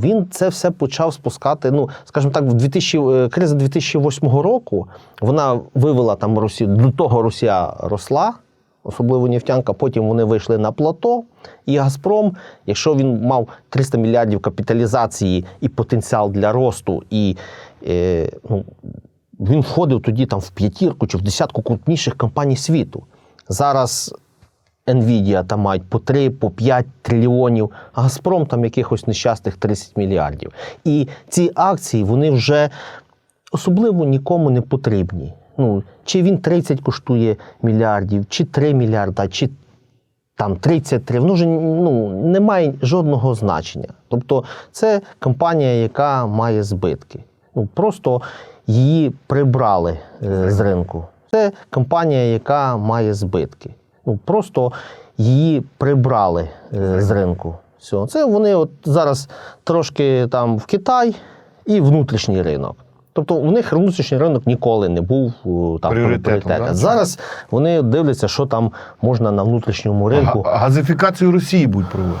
він це все почав спускати. Ну, скажімо так, в 2000, е, криза 2008 року вона вивела там Росію. До того Росія росла, особливо нефтянка. Потім вони вийшли на плато. І Газпром, якщо він мав 300 мільярдів капіталізації і потенціал для росту, і е, ну, він входив тоді там в п'ятірку чи в десятку крупніших компаній світу. Зараз Nvidia там мають по 3, по 5 трильйонів, а Газпром там якихось нещасних 30 мільярдів. І ці акції вони вже особливо нікому не потрібні. Ну, чи він 30 коштує мільярдів, чи 3 мільярда, чи там 33, воно вже ну, не має жодного значення. Тобто це компанія, яка має збитки. Ну, просто її прибрали е, з ринку. Це компанія, яка має збитки. Ну, просто її прибрали е, з ринку. Все. Це вони от зараз трошки там в Китай і внутрішній ринок. Тобто у них внутрішній ринок ніколи не був е, там Пріоритетом, пріоритетом. да? Зараз вони дивляться, що там можна на внутрішньому ринку. А, Газифікацію Росії будуть проводити.